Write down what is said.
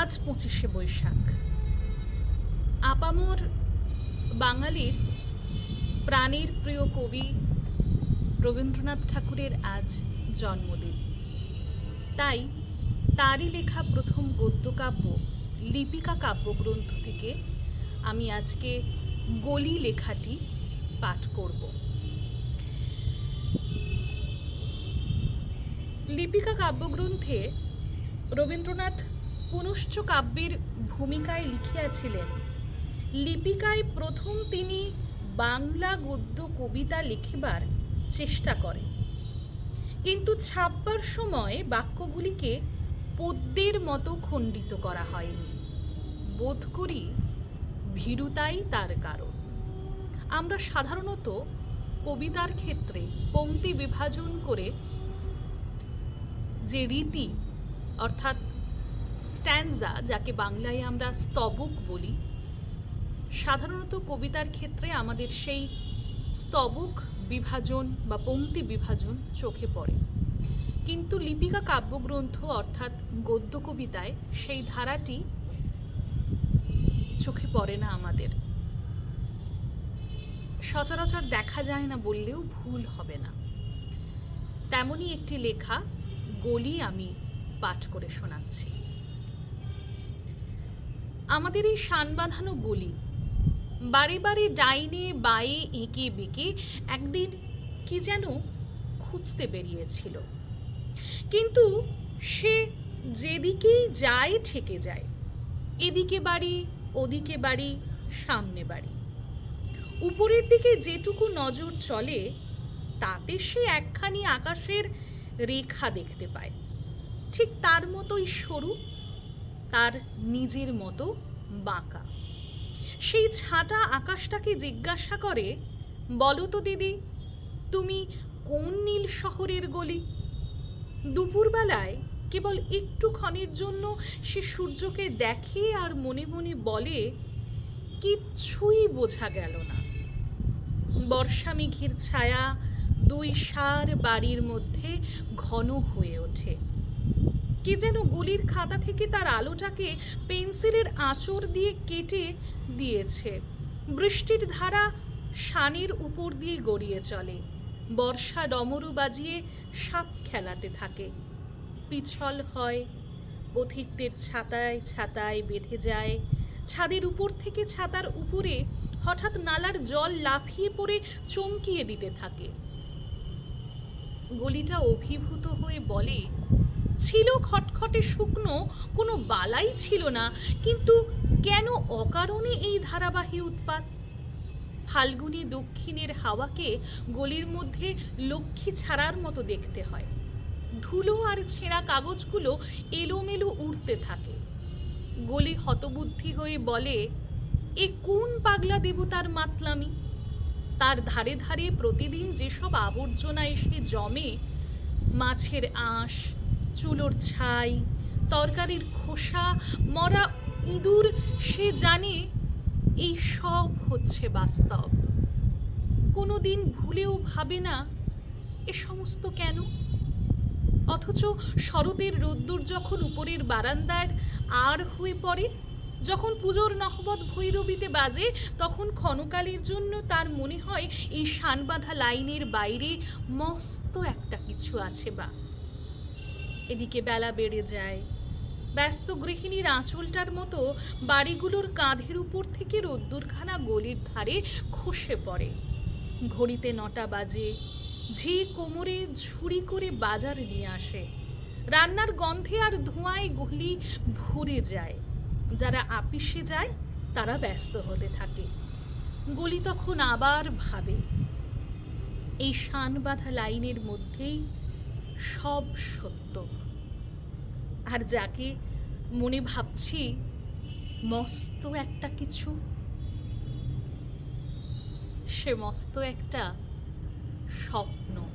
আজ পঁচিশে বৈশাখ। আপামর বাঙালির প্রাণের প্রিয় কবি রবীন্দ্রনাথ ঠাকুরের আজ জন্মদিন। তাই তারই লেখা প্রথম গদ্যকাব্য, লিপিকা কাব্যগ্রন্থ থেকে আমি আজকে গলি লেখাটি পাঠ করব। লিপিকা কাব্যগ্রন্থে রবীন্দ্রনাথ পুনশ্চ কাব্যের ভূমিকায় লিখিয়াছিলেন। লিপিকায় প্রথম তিনি বাংলা গদ্য কবিতা লিখিবার চেষ্টা করেন। কিন্তু ছাপবার সময় বাক্যগুলিকে পদ্যের মতো খণ্ডিত করা হয়নি। বোধ করি ভীরুতাই তার কারণ। আমরা সাধারণত কবিতার ক্ষেত্রে পংক্তি বিভাজন করে যে রীতি, অর্থাৎ স্ট্যান্ডজা যাকে বাংলায় আমরা স্তবক বলি, সাধারণত কবিতার ক্ষেত্রে আমাদের সেই স্তবক বিভাজন বা পংক্তি বিভাজন চোখে পড়ে। কিন্তু লিপিকা কাব্যগ্রন্থ অর্থাৎ গদ্য কবিতায় সেই ধারাটি চোখে পড়ে না আমাদের। সচরাচর দেখা যায় না বললেও ভুল হবে না। তেমনই একটি লেখা গলি আমি পাঠ করে শোনাচ্ছি। আমাদের এই শান বাঁধানো গলি। বারে বারে ডাইনে, বায়ে, এঁকে বেঁকে একদিন কি যেন খুঁজতে বেরিয়েছিল। কিন্তু সে যেদিকেই যায় ঠেকে যায়, এদিকে বাড়ি, ওদিকে বাড়ি, সামনে বাড়ি। উপরের দিকে যেটুকু নজর চলে, তাতে সে একখানি আকাশের রেখা দেখতে পায়। ঠিক তার মতোই সরু তার নিজের মতো বাঁকা। সেই ছাটা আকাশটাকে জিজ্ঞাসা করে, বলো তো দিদি, তুমি কোন নীল শহরের গলি? দুপুরবেলায় কেবল একটু ক্ষণের জন্য সে সূর্যকে দেখে আর মনে মনে বলে, কিচ্ছুই বোঝা গেল না। বর্ষা মেঘের ছায়া দুই সার বাড়ির মধ্যে ঘন হয়ে ওঠে। কে যেন গলির খাতা থেকে তার আলোটাকে পেন্সিলের আঁচড় দিয়ে কেটে দিয়েছে। বৃষ্টির ধারা শানের উপর দিয়ে গড়িয়ে চলে। বর্ষা ডমরু বাজিয়ে সাপ খেলাতে থাকে। পিছল হয়, পথিকদের ছাতায় ছাতায় বেঁধে যায়। ছাদের উপর থেকে ছাতার উপরে হঠাৎ নালার জল লাফিয়ে পড়ে চমকিয়ে দিতে থাকে। গলিটা অভিভূত হয়ে বলে ছিল খটখটে শুকনো, কোনো বালাই ছিল না, কিন্তু কেন অকারণে এই ধারাবাহী উৎপাত? ফাল্গুনি দক্ষিণের হাওয়াকে গলির মধ্যে লক্ষ্মী ছাড়ার মতো দেখতে হয়। ধুলো আর ছেঁড়া কাগজগুলো এলোমেলো উড়তে থাকে। গলি হতবুদ্ধি হয়ে বলে, এ কোন পাগলা দেবতার মাতলামি? তার ধারে ধারে প্রতিদিন যেসব আবর্জনা এসে জমে, মাছের আঁশ চুলোর ছাই, তরকারির খোসা, মরা ইঁদুর, সে জানে এই সব হচ্ছে বাস্তব। কোনো দিন ভুলেও ভাবে না এ সমস্ত কেন? অথচ শরতের রোদ্দুর যখন উপরের বারান্দার আর হয়ে পড়ে, যখন পুজোর নহবত ভৈরবীতে বাজে, তখন ক্ষণকালের জন্য তার মনে হয় এই শানবাঁধা লাইনের বাইরে মস্ত একটা কিছু আছে বা। এদিকে বেলা বেড়ে যায়। ব্যস্ত গৃহিণীর আঁচলটার মতো বাড়িগুলোর কাঁধের উপর থেকে রোদ্দুরখানা গলির ধারে খসে পড়ে। ঘড়িতে নটা বাজে। ঝি কোমরে ঝুড়ি করে বাজার নিয়ে আসে। রান্নার গন্ধে আর ধোঁয়ায় গলি ভরে যায়। যারা আপিসে যায়, তারা ব্যস্ত হতে থাকে। গলি তখন আবার ভাবে। এই শান বাঁধা লাইনের মধ্যেই সব সত্য। আর যাকে মনে ভাবছি মস্ত একটা কিছু সে মস্ত একটা স্বপ্ন।